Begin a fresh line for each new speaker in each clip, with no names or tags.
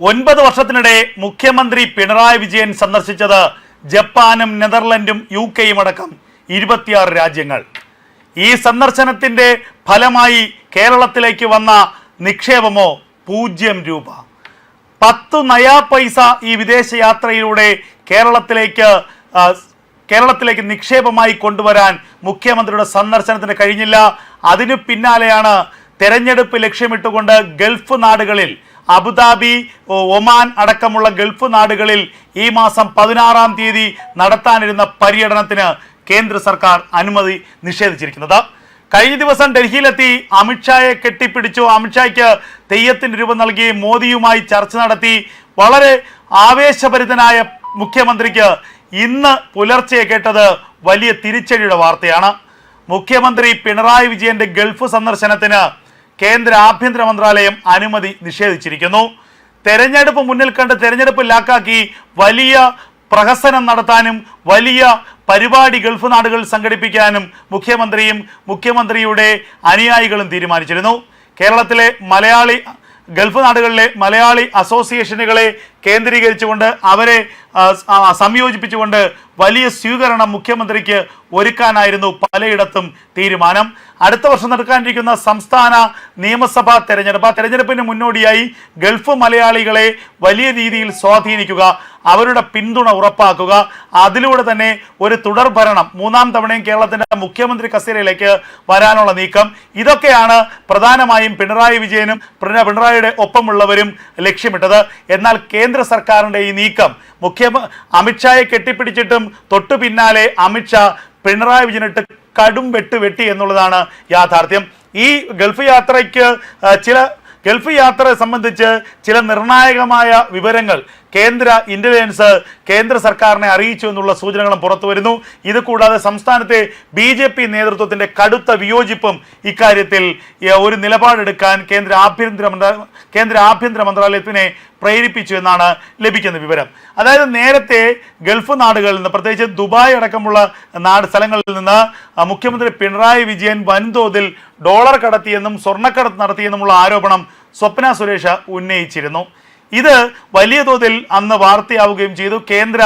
ഒൻപത് വർഷത്തിനിടെ മുഖ്യമന്ത്രി പിണറായി വിജയൻ സന്ദർശിച്ചത് ജപ്പാനും നെതർലൻഡും യു കെയും അടക്കം ഇരുപത്തിയാറ് രാജ്യങ്ങൾ. ഈ സന്ദർശനത്തിന്റെ ഫലമായി കേരളത്തിലേക്ക് വന്ന നിക്ഷേപമോ പൂജ്യം രൂപ. പത്ത് നയാ പൈസ ഈ വിദേശ യാത്രയിലൂടെ കേരളത്തിലേക്ക് കേരളത്തിലേക്ക് നിക്ഷേപമായി കൊണ്ടുവരാൻ മുഖ്യമന്ത്രിയുടെ സന്ദർശനത്തിന് കഴിഞ്ഞില്ല. അതിനു പിന്നാലെയാണ് തെരഞ്ഞെടുപ്പ് ലക്ഷ്യമിട്ടുകൊണ്ട് ഗൾഫ് നാടുകളിൽ അബുദാബി ഒമാൻ അടക്കമുള്ള ഗൾഫ് നാടുകളിൽ ഈ മാസം പതിനാറാം തീയതി നടത്താനിരുന്ന പര്യടനത്തിന് കേന്ദ്ര സർക്കാർ അനുമതി നിഷേധിച്ചിരിക്കുന്നത്. കഴിഞ്ഞ ദിവസം ഡൽഹിയിലെത്തി അമിത്ഷായെ കെട്ടിപ്പിടിച്ചു. അമിത്ഷായ്ക്ക് തെയ്യത്തിന് രൂപം നൽകി മോദിയുമായി ചർച്ച നടത്തി. വളരെ ആവേശഭരിതനായ മുഖ്യമന്ത്രിക്ക് ഇന്ന് പുലർച്ചെ കേട്ടത് വലിയ തിരിച്ചടിയുടെ വാർത്തയാണ്. മുഖ്യമന്ത്രി പിണറായി വിജയന്റെ ഗൾഫ് സന്ദർശനത്തിന് കേന്ദ്ര ആഭ്യന്തര മന്ത്രാലയം അനുമതി നിഷേധിച്ചിരിക്കുന്നു. തെരഞ്ഞെടുപ്പ് മുന്നിൽ കണ്ട് തെരഞ്ഞെടുപ്പ് ലാക്കാക്കി വലിയ പ്രഹസനം നടത്താനും വലിയ പരിപാടി ഗൾഫ് നാടുകൾ സംഘടിപ്പിക്കാനും മുഖ്യമന്ത്രിയും മുഖ്യമന്ത്രിയുടെ അനുയായികളും തീരുമാനിച്ചിരുന്നു. കേരളത്തിലെ മലയാളി ഗൾഫ് നാടുകളിലെ മലയാളി അസോസിയേഷനുകളെ കേന്ദ്രീകരിച്ചുകൊണ്ട് അവരെ സംയോജിപ്പിച്ചുകൊണ്ട് വലിയ സ്വീകരണം മുഖ്യമന്ത്രിക്ക് ഒരുക്കാനായിരുന്നു പലയിടത്തും തീരുമാനം. അടുത്ത വർഷം നടക്കാനിരിക്കുന്ന സംസ്ഥാന നിയമസഭാ തെരഞ്ഞെടുപ്പ്. ആ തെരഞ്ഞെടുപ്പിന് മുന്നോടിയായി ഗൾഫ് മലയാളികളെ വലിയ രീതിയിൽ സ്വാധീനിക്കുക അവരുടെ പിന്തുണ ഉറപ്പാക്കുക അതിലൂടെ തന്നെ ഒരു തുടർ ഭരണം മൂന്നാം തവണയും കേരളത്തിന്റെ മുഖ്യമന്ത്രി കസേരയിലേക്ക് വരാനുള്ള നീക്കം. ഇതൊക്കെയാണ് പ്രധാനമായും പിണറായി വിജയനും പിണ- പിണറായിയുടെ ഒപ്പമുള്ളവരും ലക്ഷ്യമിട്ടത്. എന്നാൽ കേന്ദ്ര സർക്കാരിന്റെ ഈ നീക്കം മുഖ്യ അമിത്ഷായെ കെട്ടിപ്പിടിച്ചിട്ടും തൊട്ടു പിന്നാലെ അമിത്ഷാ പിണറായി വിജയനിട്ട് കടും വെട്ട് വെട്ടി എന്നുള്ളതാണ് യാഥാർത്ഥ്യം. ഈ ഗൾഫ് യാത്രയ്ക്ക് ചില ഗൾഫ് യാത്രയെ സംബന്ധിച്ച് ചില നിർണായകമായ വിവരങ്ങൾ കേന്ദ്ര ഇന്റലിജൻസ് കേന്ദ്ര സർക്കാരിനെ അറിയിച്ചു എന്നുള്ള സൂചനകളും പുറത്തു വരുന്നു. ഇത് കൂടാതെ സംസ്ഥാനത്തെ ബി ജെ പി നേതൃത്വത്തിന്റെ കടുത്ത വിയോജിപ്പും ഇക്കാര്യത്തിൽ ഒരു നിലപാടെടുക്കാൻ കേന്ദ്ര ആഭ്യന്തര കേന്ദ്ര ആഭ്യന്തര മന്ത്രാലയത്തിനെ പ്രേരിപ്പിച്ചു എന്നാണ് ലഭിക്കുന്ന വിവരം. അതായത് നേരത്തെ ഗൾഫ് നാടുകളിൽ നിന്ന് പ്രത്യേകിച്ച് ദുബായ് അടക്കമുള്ള നാട് സ്ഥലങ്ങളിൽ നിന്ന് മുഖ്യമന്ത്രി പിണറായി വിജയൻ വൻതോതിൽ ഡോളർ കടത്തിയെന്നും സ്വർണക്കടത്ത് നടത്തിയെന്നുമുള്ള ആരോപണം സ്വപ്ന സുരേഷ് ഉന്നയിച്ചിരുന്നു. ഇത് വലിയ തോതിൽ അന്ന് വാർത്തയാവുകയും ചെയ്തു. കേന്ദ്ര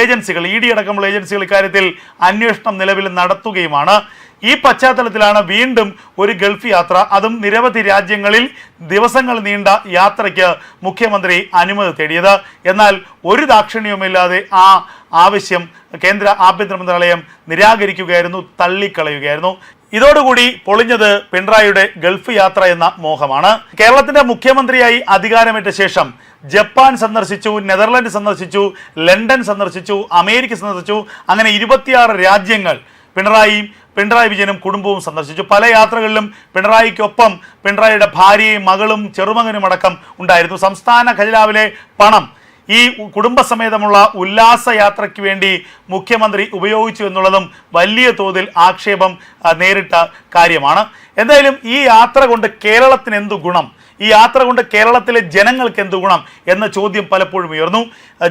ഏജൻസികൾ ഇ ഡി അടക്കമുള്ള ഏജൻസികൾ ഇക്കാര്യത്തിൽ അന്വേഷണം നിലവിൽ നടത്തുകയുമാണ്. ഈ പശ്ചാത്തലത്തിലാണ് വീണ്ടും ഒരു ഗൾഫ് യാത്ര. അതും നിരവധി രാജ്യങ്ങളിൽ ദിവസങ്ങൾ നീണ്ട യാത്രയ്ക്ക് മുഖ്യമന്ത്രി അനുമതി തേടിയത്. എന്നാൽ ഒരു ദാക്ഷിണ്യവുമില്ലാതെ ആ ആവശ്യം കേന്ദ്ര ആഭ്യന്തര മന്ത്രാലയം നിരാകരിക്കുകയായിരുന്നു തള്ളിക്കളയുകയായിരുന്നു. ഇതോടുകൂടി പൊളിഞ്ഞത് പിണറായിയുടെ ഗൾഫ് യാത്ര എന്ന മോഹമാണ്. കേരളത്തിന്റെ മുഖ്യമന്ത്രിയായി അധികാരമേറ്റ ശേഷം ജപ്പാൻ സന്ദർശിച്ചു നെതർലൻഡ് സന്ദർശിച്ചു ലണ്ടൻ സന്ദർശിച്ചു അമേരിക്ക സന്ദർശിച്ചു അങ്ങനെ ഇരുപത്തിയാറ് രാജ്യങ്ങൾ പിണറായിയും പിണറായി വിജയനും കുടുംബവും സന്ദർശിച്ചു. പല യാത്രകളിലും പിണറായിക്കൊപ്പം പിണറായിയുടെ ഭാര്യയും മകളും ചെറുമകനും അടക്കം ഉണ്ടായിരുന്നു. സംസ്ഥാന ഖജനാവിലെ പണം ഈ കുടുംബസമേതമുള്ള ഉല്ലാസ യാത്രയ്ക്ക് വേണ്ടി മുഖ്യമന്ത്രി ഉപയോഗിച്ചു എന്നുള്ളതും വലിയ തോതിൽ ആക്ഷേപം നേരിട്ട കാര്യമാണ്. എന്തായാലും ഈ യാത്ര കൊണ്ട് കേരളത്തിന് എന്തു ഗുണം? ഈ യാത്ര കൊണ്ട് കേരളത്തിലെ ജനങ്ങൾക്ക് എന്ത് ഗുണം? എന്ന ചോദ്യം പലപ്പോഴും ഉയർന്നു.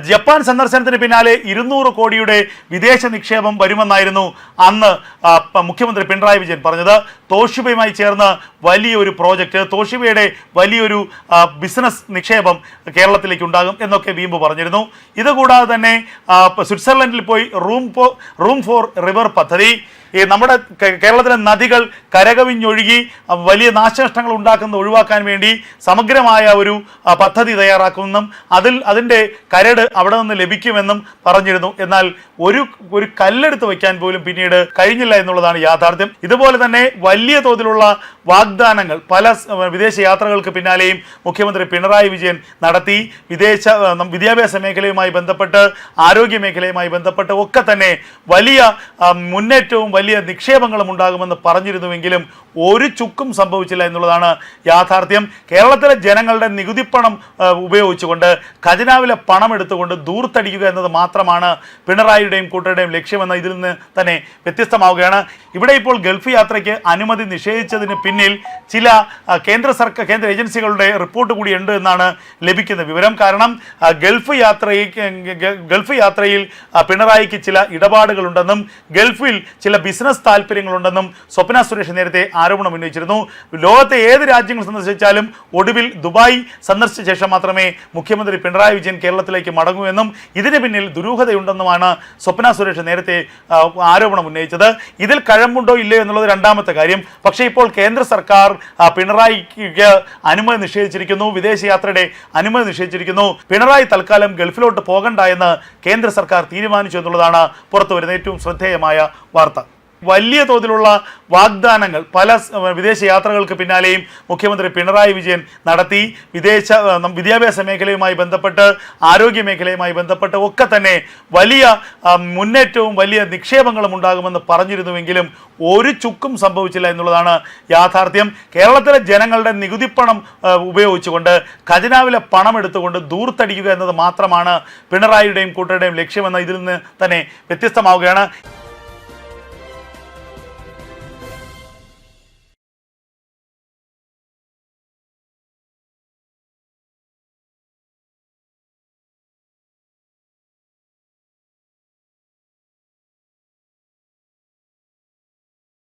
ജപ്പാൻ സന്ദർശനത്തിന് പിന്നാലെ ഇരുന്നൂറ് കോടിയുടെ വിദേശ നിക്ഷേപം വരുമെന്നായിരുന്നു അന്ന് മുഖ്യമന്ത്രി പിണറായി വിജയൻ പറഞ്ഞത്. തോഷിബയുമായി ചേർന്ന് വലിയൊരു പ്രോജക്റ്റ് തോഷിബയുടെ വലിയൊരു ബിസിനസ് നിക്ഷേപം കേരളത്തിലേക്ക് ഉണ്ടാകും എന്നൊക്കെ വീമ്പ് പറഞ്ഞിരുന്നു. ഇതുകൂടാതെ തന്നെ സ്വിറ്റ്സർലൻഡിൽ പോയി റൂം റൂം ഫോർ റിവർ പദ്ധതി നമ്മുടെ കേരളത്തിലെ നദികൾ കരകവിഞ്ഞൊഴുകി വലിയ നാശനഷ്ടങ്ങൾ ഉണ്ടാക്കുന്നത് ഒഴിവാക്കാൻ വേണ്ടി സമഗ്രമായ ഒരു പദ്ധതി തയ്യാറാക്കുമെന്നും അതിൽ അതിന്റെ കരട് അവിടെ നിന്ന് ലഭിക്കുമെന്നും പറഞ്ഞിരുന്നു. എന്നാൽ ഒരു ഒരു കല്ലെടുത്ത് വയ്ക്കാൻ പോലും പിന്നീട് കഴിഞ്ഞില്ല എന്നുള്ളതാണ് യാഥാർത്ഥ്യം. ഇതുപോലെ തന്നെ വലിയ തോതിലുള്ള വാഗ്ദാനങ്ങൾ പല വിദേശ യാത്രകൾക്ക് പിന്നാലെയും മുഖ്യമന്ത്രി പിണറായി വിജയൻ നടത്തി. വിദേശ വിദ്യാഭ്യാസ മേഖലയുമായി ബന്ധപ്പെട്ട് ആരോഗ്യ മേഖലയുമായി ബന്ധപ്പെട്ട് ഒക്കെ തന്നെ വലിയ മുന്നേറ്റവും വലിയ നിക്ഷേപങ്ങളും ഉണ്ടാകുമെന്ന് പറഞ്ഞിരുന്നുവെങ്കിലും ഒരു ചുക്കും സംഭവിച്ചില്ല എന്നുള്ളതാണ് യാഥാർത്ഥ്യം. കേരളത്തിലെ ജനങ്ങളുടെ നികുതിപ്പണം പണം ഉപയോഗിച്ചുകൊണ്ട് ഖജനാവിലെ പണം എടുത്തുകൊണ്ട് ദൂർത്തടിക്കുക എന്നത് മാത്രമാണ് പിണറായിയുടെയും കൂട്ടരുടെയും ലക്ഷ്യമെന്ന ഇതിൽ നിന്ന് തന്നെ വ്യത്യസ്തമാവുകയാണ്. ഇവിടെ ഇപ്പോൾ ഗൾഫ് യാത്രയ്ക്ക് അനുമതി നിഷേധിച്ചതിന് പിന്നിൽ ചില കേന്ദ്ര സർക്കാർ കേന്ദ്ര ഏജൻസികളുടെ റിപ്പോർട്ട് കൂടി ഉണ്ട് എന്നാണ് ലഭിക്കുന്ന വിവരം. കാരണം ഗൾഫ് യാത്രയിൽ ഗൾഫ് യാത്രയിൽ പിണറായിക്ക് ചില ഇടപാടുകളുണ്ടെന്നും ഗൾഫിൽ ചില ബിസിനസ് താല്പര്യങ്ങളുണ്ടെന്നും സ്വപ്ന സുരേഷ് നേരത്തെ ആരോപണം ഉന്നയിച്ചിരുന്നു. ലോകത്തെ ഏത് രാജ്യങ്ങൾ സന്ദർശിച്ചാലും ഒടുവിൽ ദുബായ് സന്ദർശിച്ച ശേഷം മാത്രമേ മുഖ്യമന്ത്രി പിണറായി വിജയൻ കേരളത്തിലേക്ക് മടങ്ങൂ എന്നും ഇതിന് പിന്നിൽ ദുരൂഹതയുണ്ടെന്നുമാണ് സ്വപ്ന സുരേഷ് നേരത്തെ ആരോപണം ഉന്നയിച്ചത്. ഇതിൽ കഴമ്പുണ്ടോ ഇല്ലയോ എന്നുള്ളത് രണ്ടാമത്തെ കാര്യം. പക്ഷേ ഇപ്പോൾ കേന്ദ്ര സർക്കാർ പിണറായിക്ക് അനുമതി നിഷേധിച്ചിരിക്കുന്നു. വിദേശയാത്രയുടെ അനുമതി നിഷേധിച്ചിരിക്കുന്നു. പിണറായി തൽക്കാലം ഗൾഫിലോട്ട് പോകണ്ട എന്ന് കേന്ദ്ര സർക്കാർ തീരുമാനിച്ചു എന്നുള്ളതാണ് പുറത്തുവരുന്ന ഏറ്റവും ശ്രദ്ധേയമായ വാർത്ത. വലിയ തോതിലുള്ള വാഗ്ദാനങ്ങൾ പല വിദേശ യാത്രകൾക്ക് പിന്നാലെയും മുഖ്യമന്ത്രി പിണറായി വിജയൻ നടത്തി. വിദേശ വിദ്യാഭ്യാസ മേഖലയുമായി ബന്ധപ്പെട്ട് ആരോഗ്യ മേഖലയുമായി ബന്ധപ്പെട്ട് ഒക്കെ തന്നെ വലിയ മുന്നേറ്റവും വലിയ നിക്ഷേപങ്ങളും ഉണ്ടാകുമെന്ന് പറഞ്ഞിരുന്നുവെങ്കിലും ഒരു ചുക്കും സംഭവിച്ചില്ല എന്നുള്ളതാണ് യാഥാർത്ഥ്യം. കേരളത്തിലെ ജനങ്ങളുടെ നികുതിപ്പണം ഉപയോഗിച്ചുകൊണ്ട് ഖജനാവിലെ പണം എടുത്തുകൊണ്ട് ദൂർത്തടിക്കുക എന്നത് മാത്രമാണ് പിണറായിയുടെയും കൂട്ടരുടെയും ലക്ഷ്യമെന്ന ഇതിൽ നിന്ന് തന്നെ വ്യത്യസ്തമാവുകയാണ്.